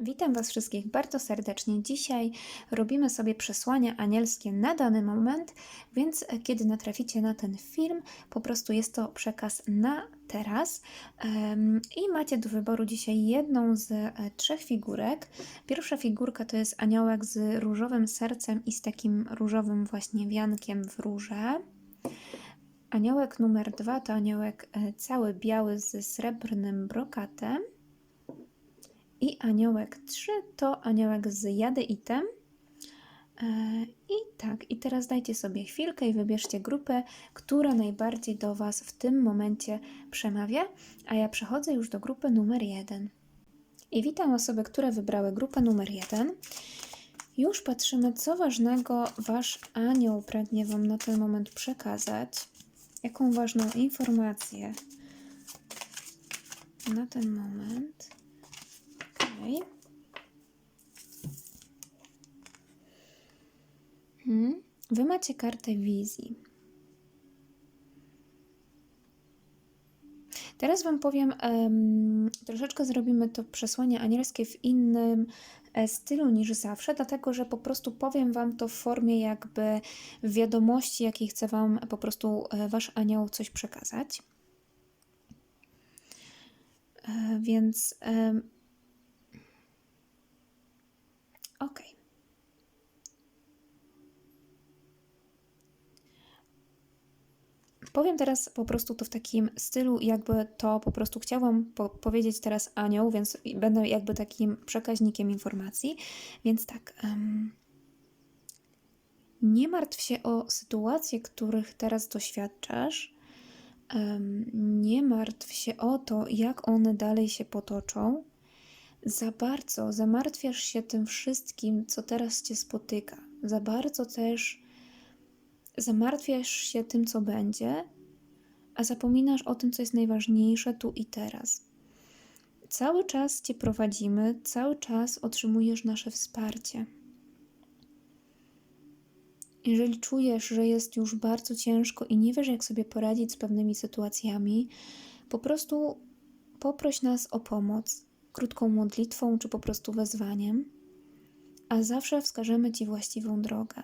Witam Was wszystkich bardzo serdecznie. Dzisiaj robimy sobie przesłania anielskie na dany moment, więc e, kiedy natraficie na ten film, po prostu jest to przekaz na teraz. I macie do wyboru dzisiaj jedną z e, trzech figurek. Pierwsza figurka to jest aniołek z różowym sercem i z takim różowym właśnie wiankiem w róże. Aniołek numer dwa to aniołek e, cały biały z srebrnym brokatem. I aniołek 3 to aniołek z jadeitem. E, I tak, i teraz dajcie sobie chwilkę i wybierzcie grupę, która najbardziej do Was w tym momencie przemawia, a ja przechodzę już do grupy numer 1. I witam osoby, które wybrały grupę numer 1. Już patrzymy, co ważnego Wasz anioł pragnie Wam na ten moment przekazać. Jaką ważną informację na ten moment. Hmm. Wy macie kartę wizji. Teraz Wam powiem, em, troszeczkę zrobimy to przesłanie anielskie w innym e, stylu niż zawsze, dlatego że po prostu powiem Wam to w formie jakby wiadomości, jakiej chce Wam po prostu e, Wasz anioł coś przekazać. E, więc ok. Powiem teraz po prostu to w takim stylu, jakby to po prostu chciałam po powiedzieć teraz anioł, więc będę jakby takim przekaźnikiem informacji. Więc tak. em, nie martw się o sytuacje, których teraz doświadczasz. Em, nie martw się o to, jak one dalej się potoczą. Za bardzo zamartwiasz się tym wszystkim, co teraz cię spotyka. Za bardzo też zamartwiasz się tym, co będzie, a zapominasz o tym, co jest najważniejsze tu i teraz. Cały czas cię prowadzimy, cały czas otrzymujesz nasze wsparcie. Jeżeli czujesz, że jest już bardzo ciężko i nie wiesz, jak sobie poradzić z pewnymi sytuacjami, po prostu poproś nas o pomoc krótką modlitwą czy po prostu wezwaniem, a zawsze wskażemy Ci właściwą drogę.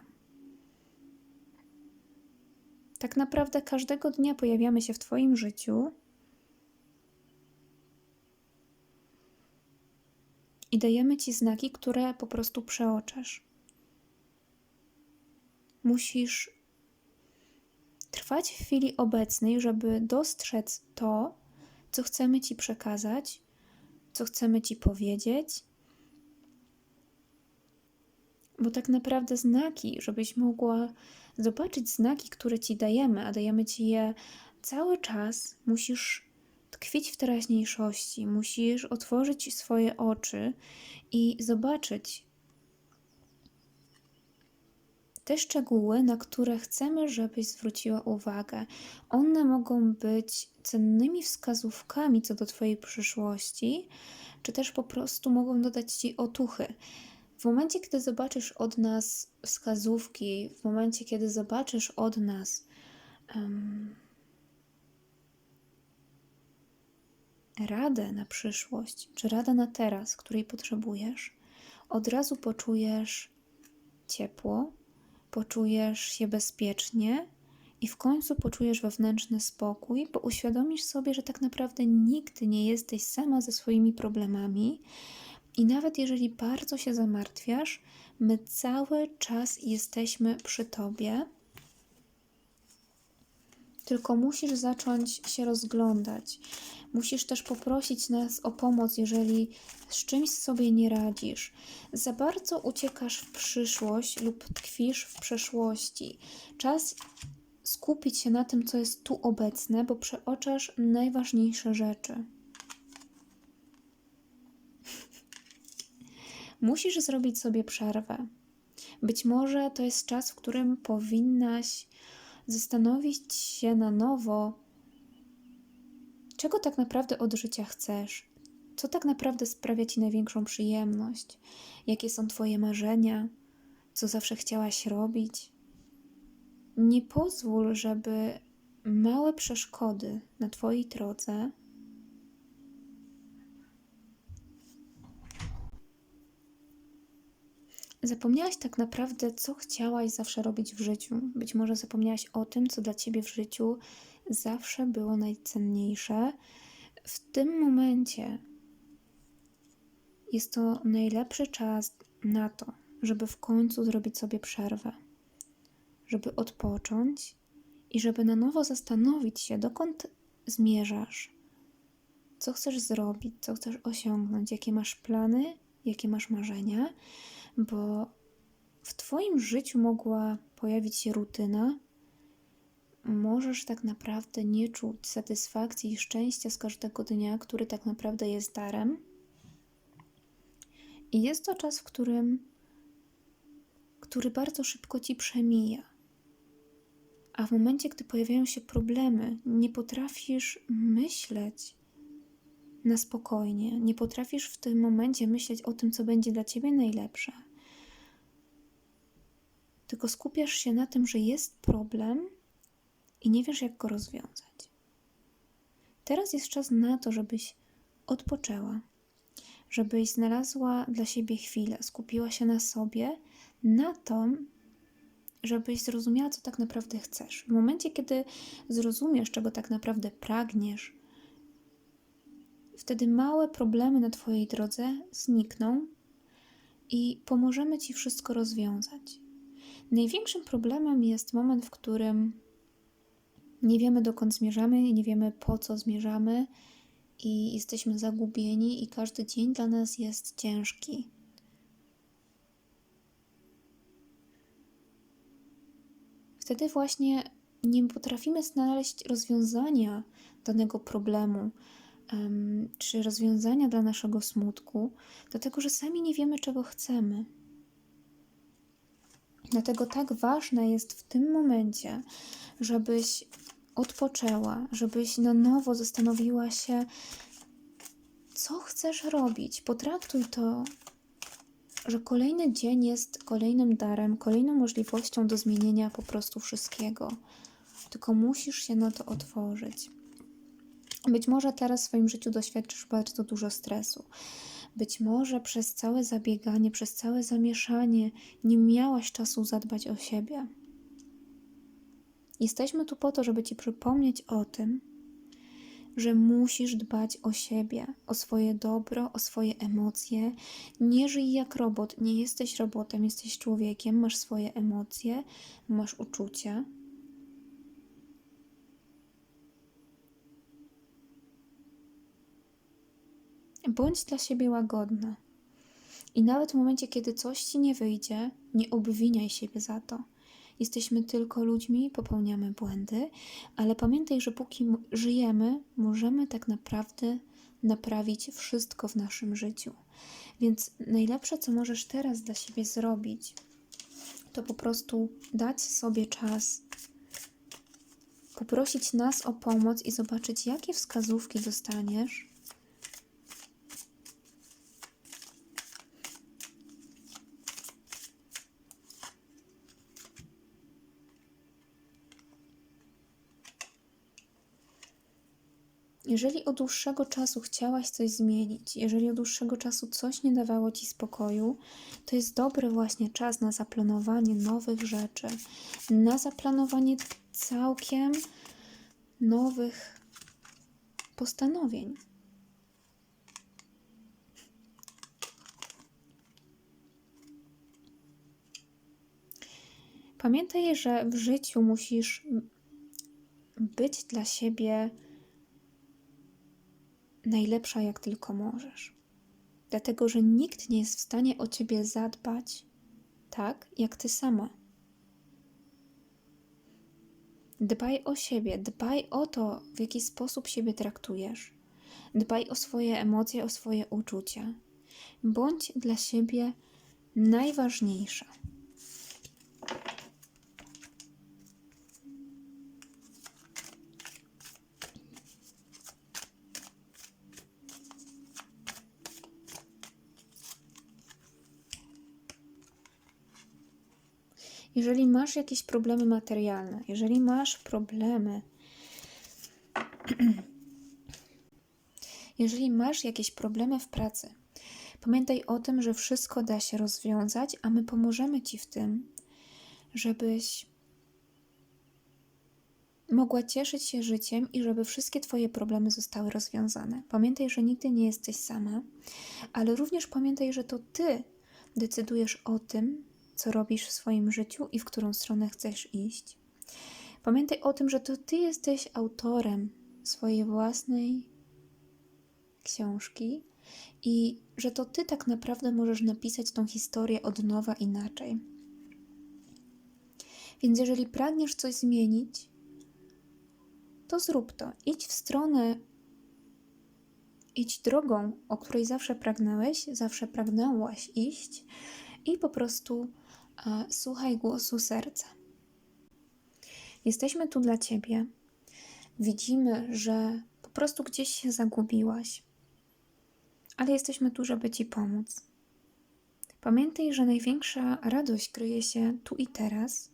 Tak naprawdę każdego dnia pojawiamy się w Twoim życiu i dajemy Ci znaki, które po prostu przeoczysz. Musisz trwać w chwili obecnej, żeby dostrzec to, co chcemy Ci przekazać, co chcemy Ci powiedzieć. Bo tak naprawdę znaki, żebyś mogła zobaczyć znaki, które Ci dajemy, a dajemy Ci je cały czas, musisz tkwić w teraźniejszości, musisz otworzyć swoje oczy i zobaczyć te szczegóły, na które chcemy, żebyś zwróciła uwagę. One mogą być cennymi wskazówkami co do Twojej przyszłości, czy też po prostu mogą dodać Ci otuchy. W momencie, kiedy zobaczysz od nas wskazówki, w momencie, kiedy zobaczysz od nas um, radę na przyszłość, czy radę na teraz, której potrzebujesz, od razu poczujesz ciepło, poczujesz się bezpiecznie i w końcu poczujesz wewnętrzny spokój, bo uświadomisz sobie, że tak naprawdę nigdy nie jesteś sama ze swoimi problemami. I nawet jeżeli bardzo się zamartwiasz, my cały czas jesteśmy przy tobie. Tylko musisz zacząć się rozglądać. Musisz też poprosić nas o pomoc, jeżeli z czymś sobie nie radzisz. Za bardzo uciekasz w przyszłość lub tkwisz w przeszłości. Czas skupić się na tym, co jest tu obecne, bo przeoczasz najważniejsze rzeczy. Musisz zrobić sobie przerwę. Być może to jest czas, w którym powinnaś zastanowić się na nowo, czego tak naprawdę od życia chcesz, co tak naprawdę sprawia ci największą przyjemność, jakie są Twoje marzenia, co zawsze chciałaś robić. Nie pozwól, żeby małe przeszkody na Twojej drodze zapomniałaś tak naprawdę, co chciałaś zawsze robić w życiu. Być może zapomniałaś o tym, co dla ciebie w życiu zawsze było najcenniejsze. W tym momencie jest to najlepszy czas na to, żeby w końcu zrobić sobie przerwę, żeby odpocząć i żeby na nowo zastanowić się, dokąd zmierzasz, co chcesz zrobić, co chcesz osiągnąć, jakie masz plany, jakie masz marzenia, bo w Twoim życiu mogła pojawić się rutyna. Możesz tak naprawdę nie czuć satysfakcji i szczęścia z każdego dnia, który tak naprawdę jest darem. I jest to czas, w którym, który bardzo szybko ci przemija. A w momencie, gdy pojawiają się problemy, nie potrafisz myśleć na spokojnie, nie potrafisz w tym momencie myśleć o tym, co będzie dla ciebie najlepsze. Tylko skupiasz się na tym, że jest problem i nie wiesz, jak go rozwiązać. Teraz jest czas na to, żebyś odpoczęła, żebyś znalazła dla siebie chwilę, skupiła się na sobie, na to, żebyś zrozumiała, co tak naprawdę chcesz. W momencie, kiedy zrozumiesz, czego tak naprawdę pragniesz, wtedy małe problemy na Twojej drodze znikną i pomożemy Ci wszystko rozwiązać. Największym problemem jest moment, w którym nie wiemy, dokąd zmierzamy nie wiemy, po co zmierzamy, i jesteśmy zagubieni, i każdy dzień dla nas jest ciężki. Wtedy właśnie nie potrafimy znaleźć rozwiązania danego problemu, czy rozwiązania dla naszego smutku, dlatego że sami nie wiemy, czego chcemy. Dlatego tak ważne jest w tym momencie, żebyś odpoczęła, żebyś na nowo zastanowiła się, co chcesz robić. Potraktuj to, że kolejny dzień jest kolejnym darem, kolejną możliwością do zmienienia po prostu wszystkiego. Tylko musisz się na to otworzyć. Być może teraz w swoim życiu doświadczysz bardzo dużo stresu. Być może przez całe zabieganie, przez całe zamieszanie nie miałaś czasu zadbać o siebie. Jesteśmy tu po to, żeby Ci przypomnieć o tym, że musisz dbać o siebie, o swoje dobro, o swoje emocje. Nie żyj jak robot, nie jesteś robotem, jesteś człowiekiem, masz swoje emocje, masz uczucia. Bądź dla siebie łagodna. I nawet w momencie, kiedy coś ci nie wyjdzie, nie obwiniaj siebie za to. Jesteśmy tylko ludźmi, popełniamy błędy, ale pamiętaj, że póki żyjemy, możemy tak naprawdę naprawić wszystko w naszym życiu. Więc najlepsze, co możesz teraz dla siebie zrobić, to po prostu dać sobie czas, poprosić nas o pomoc i zobaczyć, jakie wskazówki dostaniesz Jeżeli od dłuższego czasu chciałaś coś zmienić, jeżeli od dłuższego czasu coś nie dawało ci spokoju, to jest dobry właśnie czas na zaplanowanie nowych rzeczy, na zaplanowanie całkiem nowych postanowień. Pamiętaj, że w życiu musisz być dla siebie najlepsza jak tylko możesz. Dlatego, że nikt nie jest w stanie o ciebie zadbać tak, jak ty sama. Dbaj o siebie, dbaj o to, w jaki sposób siebie traktujesz. Dbaj o swoje emocje, o swoje uczucia. Bądź dla siebie najważniejsza. Jeżeli masz jakieś problemy materialne, jeżeli masz problemy, jeżeli masz jakieś problemy w pracy, Pamiętaj o tym, że wszystko da się rozwiązać, a my pomożemy Ci w tym, żebyś mogła cieszyć się życiem i żeby wszystkie Twoje problemy zostały rozwiązane. Pamiętaj, że nigdy nie jesteś sama, ale również pamiętaj, że to Ty decydujesz o tym, co robisz w swoim życiu i w którą stronę chcesz iść. Pamiętaj o tym, że to Ty jesteś autorem swojej własnej książki i że to Ty tak naprawdę możesz napisać tą historię od nowa inaczej. Więc jeżeli pragniesz coś zmienić, to zrób to. Idź w stronę, idź drogą, o której zawsze pragnęłeś, zawsze pragnęłaś iść i po prostu e, słuchaj głosu serca. Jesteśmy tu dla Ciebie. Widzimy, że po prostu gdzieś się zagubiłaś, ale jesteśmy tu, żeby Ci pomóc. Pamiętaj, że największa radość kryje się tu i teraz,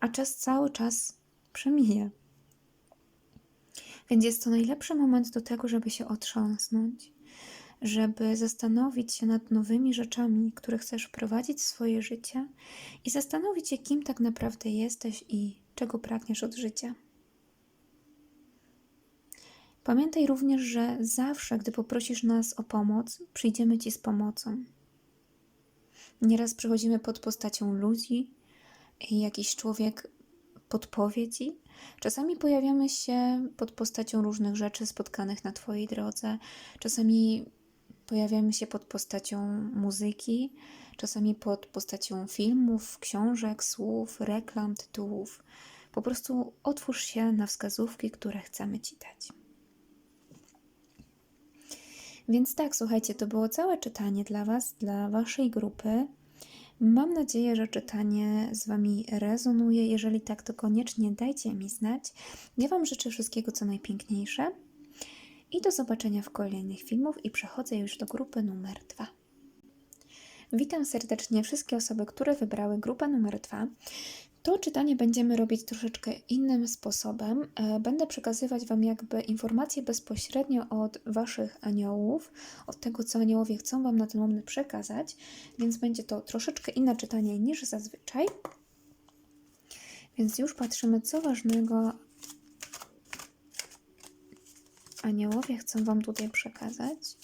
a czas cały czas przemija. Więc jest to najlepszy moment do tego, żeby się otrząsnąć, żeby zastanowić się nad nowymi rzeczami, które chcesz wprowadzić w swoje życie i zastanowić się, kim tak naprawdę jesteś i czego pragniesz od życia. Pamiętaj również, że zawsze, gdy poprosisz nas o pomoc, przyjdziemy Ci z pomocą. Nieraz przychodzimy pod postacią ludzi, jakiś człowiek podpowie Ci. Czasami pojawiamy się pod postacią różnych rzeczy spotkanych na Twojej drodze, czasami pojawiamy się pod postacią muzyki, czasami pod postacią filmów, książek, słów, reklam, tytułów. Po prostu otwórz się na wskazówki, które chcemy Ci dać. Więc tak, słuchajcie, to było całe czytanie dla Was, dla Waszej grupy. Mam nadzieję, że czytanie z Wami rezonuje. Jeżeli tak, to koniecznie dajcie mi znać. Ja Wam życzę wszystkiego, co najpiękniejsze. I do zobaczenia w kolejnych filmach i przechodzę już do grupy numer 2. Witam serdecznie wszystkie osoby, które wybrały grupę numer 2. To czytanie będziemy robić troszeczkę innym sposobem. E, będę przekazywać Wam jakby informacje bezpośrednio od Waszych aniołów, od tego, co aniołowie chcą Wam na ten moment przekazać, więc będzie to troszeczkę inne czytanie niż zazwyczaj. Więc już patrzymy, co ważnego aniołowie chcą Wam tutaj przekazać.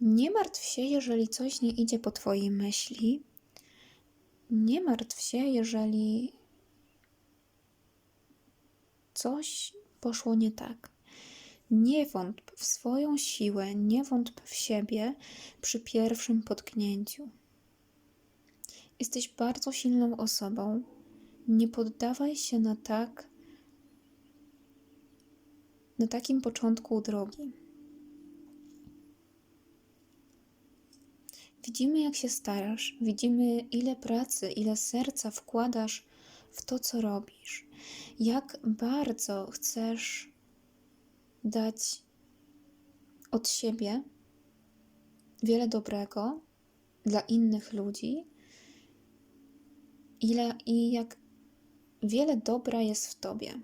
Nie martw się, jeżeli coś nie idzie po Twojej myśli. Nie martw się, jeżeli coś poszło nie tak. Nie wątp w swoją siłę, nie wątp w siebie przy pierwszym potknięciu. Jesteś bardzo silną osobą. Nie poddawaj się na tak, na takim początku drogi. Widzimy, jak się starasz, widzimy, ile pracy, ile serca wkładasz w to, co robisz, jak bardzo chcesz dać od siebie wiele dobrego dla innych ludzi, ile i jak wiele dobra jest w tobie.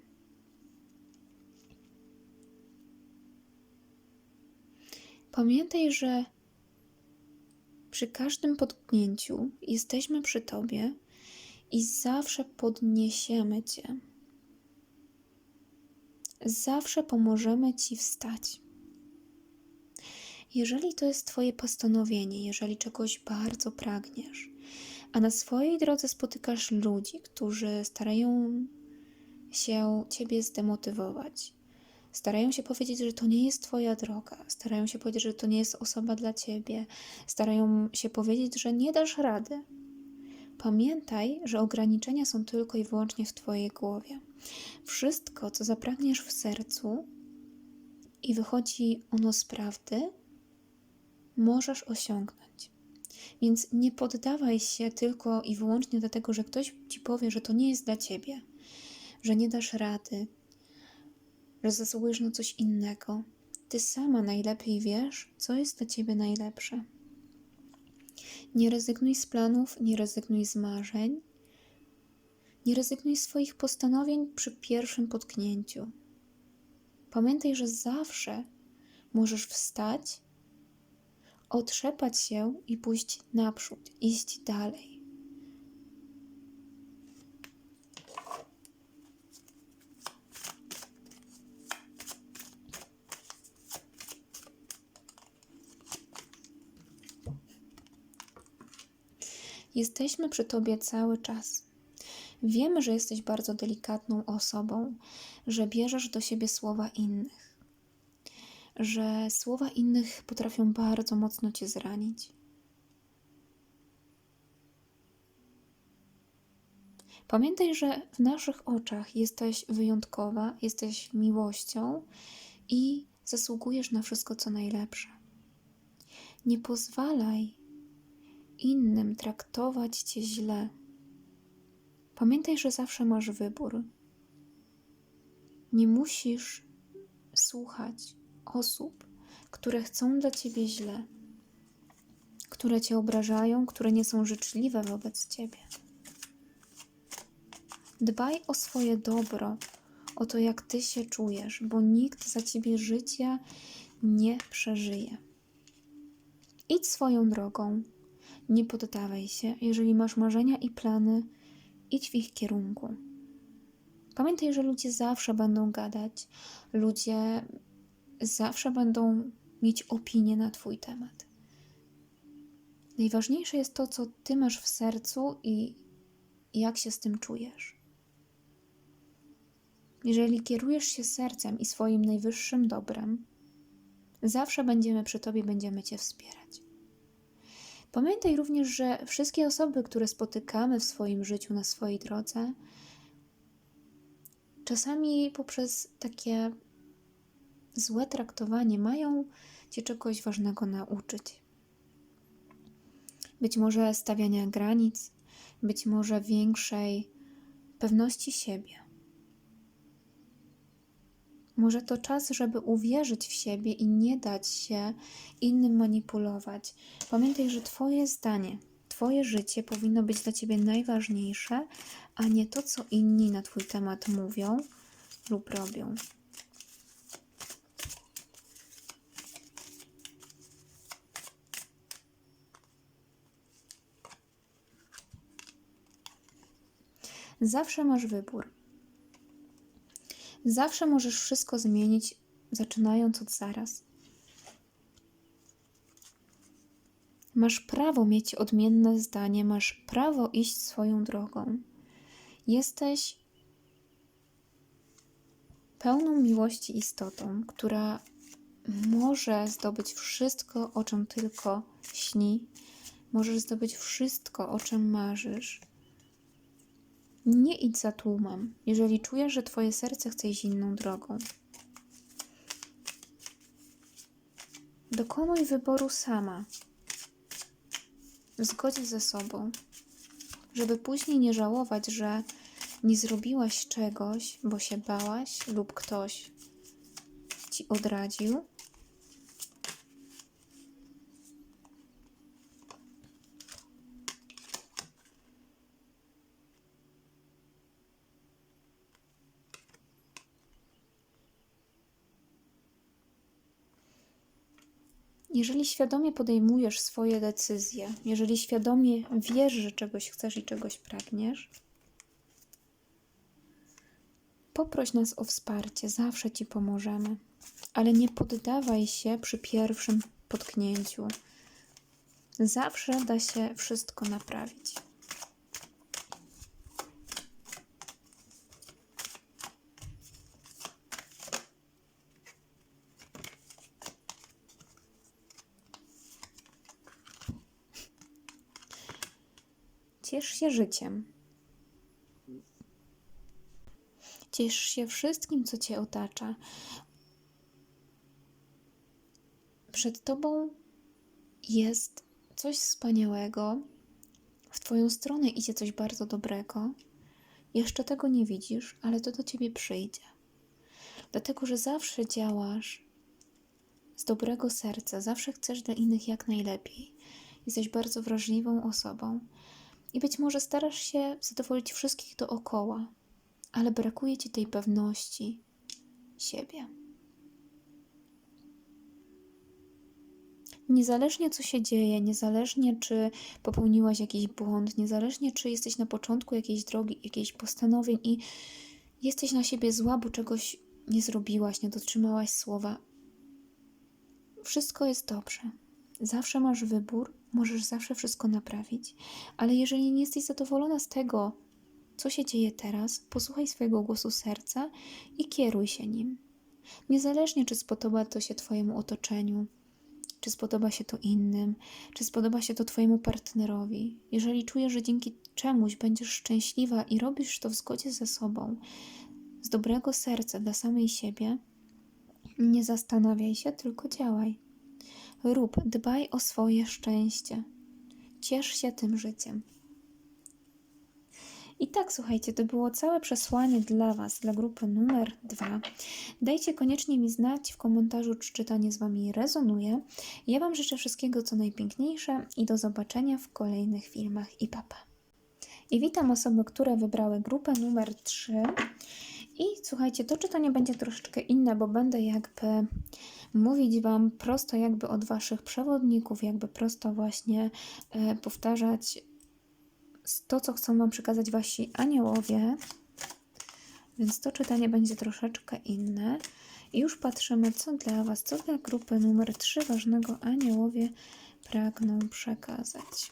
Pamiętaj, że przy każdym potknięciu jesteśmy przy Tobie i zawsze podniesiemy Cię. Zawsze pomożemy Ci wstać. Jeżeli to jest Twoje postanowienie, jeżeli czegoś bardzo pragniesz, a na swojej drodze spotykasz ludzi, którzy starają się Ciebie zdemotywować, Starają się powiedzieć, że to nie jest Twoja droga, starają się powiedzieć, że to nie jest osoba dla Ciebie, starają się powiedzieć, że nie dasz rady. Pamiętaj, że ograniczenia są tylko i wyłącznie w Twojej głowie. Wszystko, co zapragniesz w sercu i wychodzi ono z prawdy, możesz osiągnąć. Więc nie poddawaj się tylko i wyłącznie dlatego, że ktoś ci powie, że to nie jest dla ciebie, że nie dasz rady, że zasługujesz na coś innego. Ty sama najlepiej wiesz, co jest dla ciebie najlepsze. Nie rezygnuj z planów, nie rezygnuj z marzeń, nie rezygnuj z swoich postanowień przy pierwszym potknięciu. Pamiętaj, że zawsze możesz wstać, otrzepać się i pójść naprzód, iść dalej. Jesteśmy przy Tobie cały czas. Wiemy, że jesteś bardzo delikatną osobą, że bierzesz do siebie słowa innych, że słowa innych potrafią bardzo mocno Cię zranić. Pamiętaj, że w naszych oczach jesteś wyjątkowa, jesteś miłością i zasługujesz na wszystko, co najlepsze. Nie pozwalaj innym traktować cię źle. Pamiętaj, że zawsze masz wybór. Nie musisz słuchać osób, które chcą dla ciebie źle, które cię obrażają, które nie są życzliwe wobec ciebie. Dbaj o swoje dobro, o to, jak ty się czujesz, bo nikt za ciebie życia nie przeżyje. Idź swoją drogą, nie poddawaj się. Jeżeli masz marzenia i plany, idź w ich kierunku. Pamiętaj, że ludzie zawsze będą gadać, ludzie zawsze będą mieć opinię na Twój temat. Najważniejsze jest to, co Ty masz w sercu i jak się z tym czujesz. Jeżeli kierujesz się sercem i swoim najwyższym dobrem, zawsze będziemy przy Tobie, będziemy Cię wspierać. Pamiętaj również, że wszystkie osoby, które spotykamy w swoim życiu, na swojej drodze, czasami poprzez takie złe traktowanie mają cię czegoś ważnego nauczyć. Być może stawiania granic, być może większej pewności siebie. Może to czas, żeby uwierzyć w siebie i nie dać się innym manipulować. Pamiętaj, że Twoje zdanie, Twoje życie powinno być dla Ciebie najważniejsze, a nie to, co inni na Twój temat mówią lub robią. Zawsze masz wybór. Zawsze możesz wszystko zmienić, zaczynając od zaraz. Masz prawo mieć odmienne zdanie, masz prawo iść swoją drogą. Jesteś pełną miłości istotą, która może zdobyć wszystko, o czym tylko śni. Możesz zdobyć wszystko, o czym marzysz. Nie idź za tłumem, jeżeli czujesz, że Twoje serce chce iść inną drogą. Dokonuj wyboru sama, w zgodzie ze sobą, żeby później nie żałować, że nie zrobiłaś czegoś, bo się bałaś lub ktoś ci odradził, Jeżeli świadomie podejmujesz swoje decyzje, jeżeli świadomie wiesz, że czegoś chcesz i czegoś pragniesz, poproś nas o wsparcie, zawsze Ci pomożemy, ale nie poddawaj się przy pierwszym potknięciu. Zawsze da się wszystko naprawić. Ciesz się życiem. Ciesz się wszystkim, co cię otacza. Przed tobą jest coś wspaniałego. W twoją stronę idzie coś bardzo dobrego. Jeszcze tego nie widzisz, ale to do ciebie przyjdzie. dlatego że zawsze działasz z dobrego serca, zawsze chcesz dla innych jak najlepiej. Jesteś bardzo wrażliwą osobą i być może starasz się zadowolić wszystkich dookoła, ale brakuje ci tej pewności siebie. Niezależnie co się dzieje, niezależnie czy popełniłaś jakiś błąd, niezależnie czy jesteś na początku jakiejś drogi, jakichś postanowień i jesteś na siebie zła, bo czegoś nie zrobiłaś, nie dotrzymałaś słowa, wszystko jest dobrze. Zawsze masz wybór, możesz zawsze wszystko naprawić, ale jeżeli nie jesteś zadowolona z tego, co się dzieje teraz, posłuchaj swojego głosu serca i kieruj się nim. Niezależnie, czy spodoba to się Twojemu otoczeniu, czy spodoba się to innym, czy spodoba się to Twojemu partnerowi. Jeżeli czujesz, że dzięki czemuś będziesz szczęśliwa i robisz to w zgodzie ze sobą, z dobrego serca dla samej siebie, nie zastanawiaj się, tylko działaj. Rób, dbaj o swoje szczęście. Ciesz się tym życiem. I tak, słuchajcie, to było całe przesłanie dla Was, dla grupy numer dwa. Dajcie koniecznie mi znać w komentarzu, czy czytanie z Wami rezonuje. Ja Wam życzę wszystkiego, co najpiękniejsze i do zobaczenia w kolejnych filmach i papa. I witam osoby, które wybrały grupę numer 3. I słuchajcie, to czytanie będzie troszeczkę inne, bo będę jakby mówić Wam prosto jakby od Waszych przewodników, jakby prosto właśnie e, powtarzać to, co chcą Wam przekazać Wasi aniołowie. Więc to czytanie będzie troszeczkę inne. I już patrzymy, co dla Was, co dla grupy numer 3 ważnego aniołowie pragną przekazać.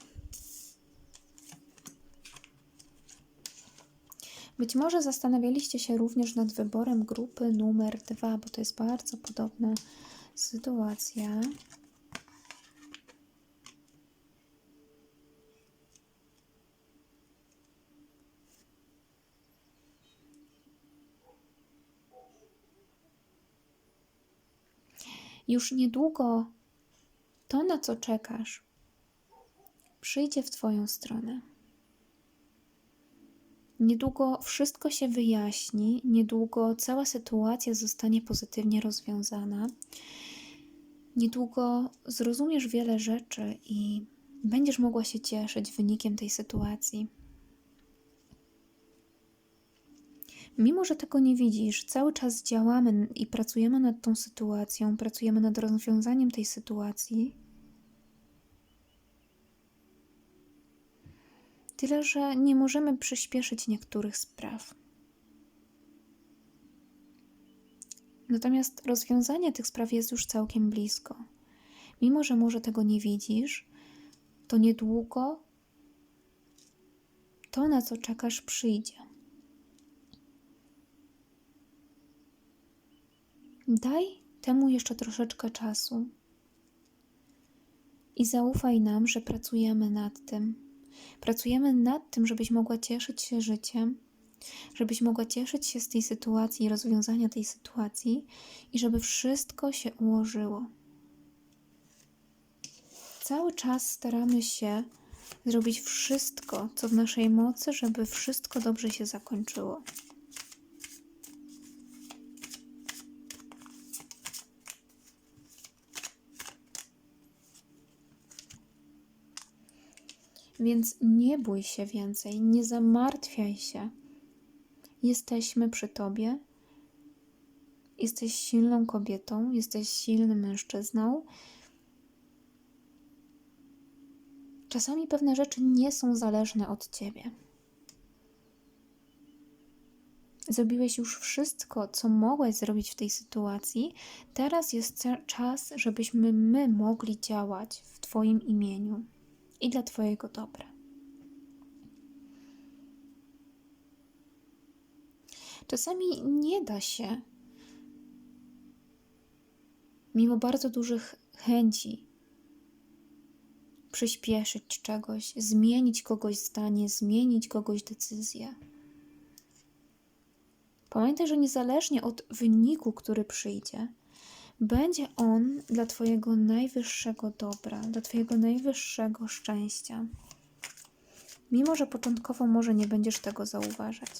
Być może zastanawialiście się również nad wyborem grupy numer 2, bo to jest bardzo podobna sytuacja. Już niedługo to, na co czekasz, przyjdzie w Twoją stronę. Niedługo wszystko się wyjaśni, niedługo cała sytuacja zostanie pozytywnie rozwiązana. Niedługo zrozumiesz wiele rzeczy i będziesz mogła się cieszyć wynikiem tej sytuacji. Mimo, że tego nie widzisz, cały czas działamy i pracujemy nad tą sytuacją, pracujemy nad rozwiązaniem tej sytuacji. Tyle, że nie możemy przyspieszyć niektórych spraw. Natomiast rozwiązanie tych spraw jest już całkiem blisko. Mimo, że może tego nie widzisz, to niedługo to, na co czekasz, przyjdzie. Daj temu jeszcze troszeczkę czasu i zaufaj nam, że pracujemy nad tym. Pracujemy nad tym, żebyś mogła cieszyć się życiem, żebyś mogła cieszyć się z tej sytuacji, rozwiązania tej sytuacji i żeby wszystko się ułożyło. Cały czas staramy się zrobić wszystko, co w naszej mocy, żeby wszystko dobrze się zakończyło. Więc nie bój się więcej, nie zamartwiaj się. Jesteśmy przy tobie. Jesteś silną kobietą, jesteś silnym mężczyzną. Czasami pewne rzeczy nie są zależne od ciebie. Zrobiłeś już wszystko, co mogłeś zrobić w tej sytuacji. Teraz jest czas, żebyśmy my mogli działać w Twoim imieniu i dla Twojego dobra. Czasami nie da się, mimo bardzo dużych chęci, przyspieszyć czegoś, zmienić kogoś zdanie, zmienić kogoś decyzję. Pamiętaj, że niezależnie od wyniku, który przyjdzie, będzie on dla Twojego najwyższego dobra, dla Twojego najwyższego szczęścia. Mimo, że początkowo może nie będziesz tego zauważać.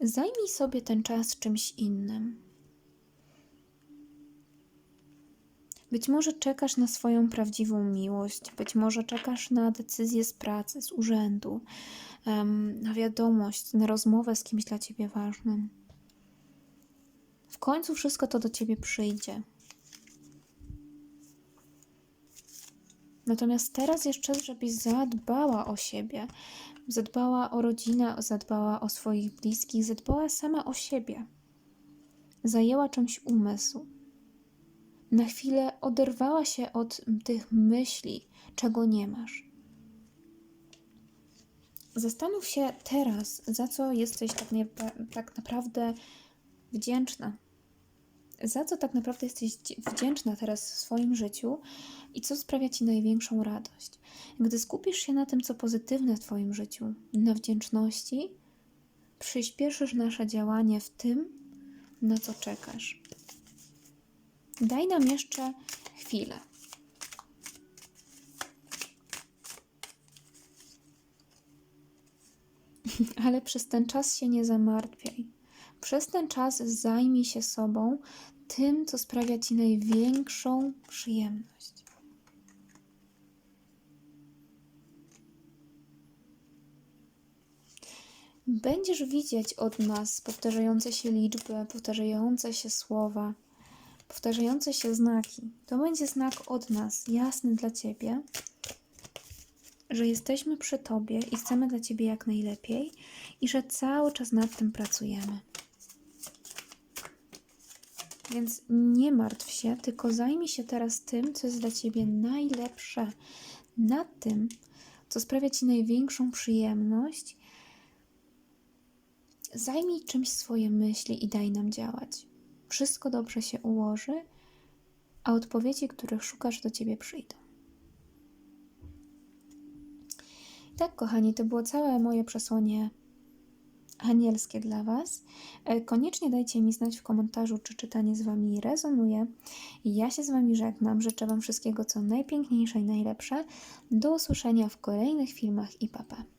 Zajmij sobie ten czas czymś innym. Być może czekasz na swoją prawdziwą miłość, być może czekasz na decyzję z pracy, z urzędu, na wiadomość, na rozmowę z kimś dla ciebie ważnym. W końcu wszystko to do ciebie przyjdzie. Natomiast teraz jest czas, żebyś zadbała o siebie, zadbała o rodzinę, zadbała o swoich bliskich, zadbała sama o siebie. Zajęła czymś umysł. Na chwilę oderwała się od tych myśli, czego nie masz. Zastanów się teraz, za co jesteś tak, nie, tak naprawdę wdzięczna. Za co tak naprawdę jesteś wdzięczna teraz w swoim życiu i co sprawia ci największą radość. Gdy skupisz się na tym, co pozytywne w Twoim życiu, na wdzięczności, przyspieszysz nasze działanie w tym, na co czekasz. Daj nam jeszcze chwilę. Ale przez ten czas się nie zamartwiaj. Przez ten czas zajmij się sobą, tym, co sprawia ci największą przyjemność. Będziesz widzieć od nas powtarzające się liczby, powtarzające się słowa, powtarzające się znaki. To będzie znak od nas, jasny dla ciebie, że jesteśmy przy tobie i chcemy dla ciebie jak najlepiej i że cały czas nad tym pracujemy. Więc nie martw się, tylko zajmij się teraz tym, co jest dla ciebie najlepsze, nad tym, co sprawia ci największą przyjemność. Zajmij czymś swoje myśli i daj nam działać. Wszystko dobrze się ułoży, a odpowiedzi, których szukasz, do ciebie przyjdą. I tak, kochani, to było całe moje przesłanie anielskie dla Was. E, Koniecznie dajcie mi znać w komentarzu, czy czytanie z Wami rezonuje. Ja się z Wami żegnam. Życzę Wam wszystkiego, co najpiękniejsze i najlepsze. Do usłyszenia w kolejnych filmach i papa.